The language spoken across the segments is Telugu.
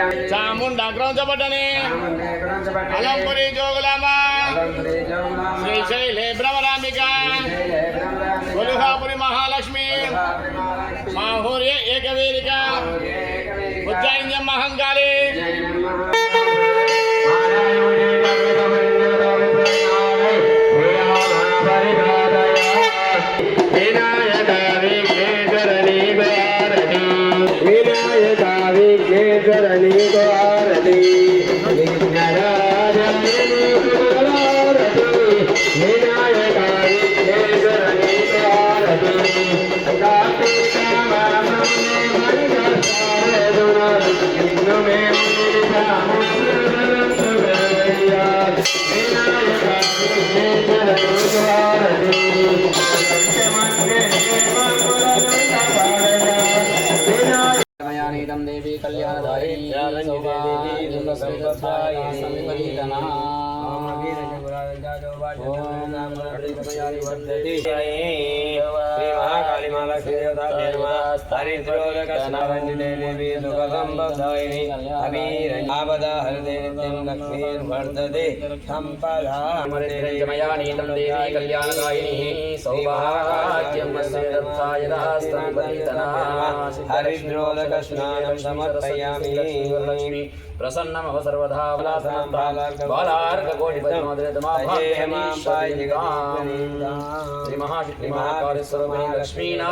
చాముండాగ్రహించబడ్డని అలంపురి జోగులామ శ్రీశైలే భ్రమరాంబిక. కొలుహాపురి మహాలక్ష్మి. మాహూర్య ఏకవేదిక. ఉజ్జయిన్యం మహంకాళి వినాయక Guru Dwarani विदस्थाय समिपरीतना ओम దేవి కళ్యాణదాయిని సౌభాగ్యం సంపదీతనా హరిద్రోదక స్నానం సమర్పయామి లక్ష్మి ప్రసన్నమవ సర్వదా బాలార్క కోటి శ్రీ మహాశక్తి మహాకాళేశ్వరమణి లక్ష్మీనారాయణ కుంకూరి వాదిని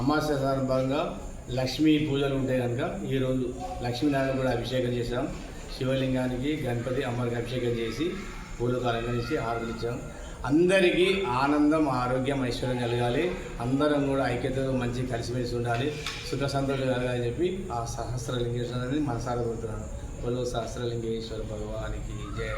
అమాస్య సందర్భంగా లక్ష్మీ పూజలు ఉంటాయి కనుక ఈరోజు లక్ష్మీనారాయణ కూడా అభిషేకం చేశాం. శివలింగానికి గణపతి అమ్మవారికి అభిషేకం చేసి పూలకు అలంకరించి హారతులు అందరికీ ఆనందం ఆరోగ్యం ఐశ్వర్యం కలగాలి. అందరం కూడా ఐక్యతతో మంచి కలిసిమెలిసి ఉండాలి. సుఖ సంతోషం కలగాలని చెప్పి ఆ సహస్రలింగేశ్వరాన్ని మనసారా కోరుతున్నాను. పలు సహస్రలింగేశ్వర భగవానికి జయ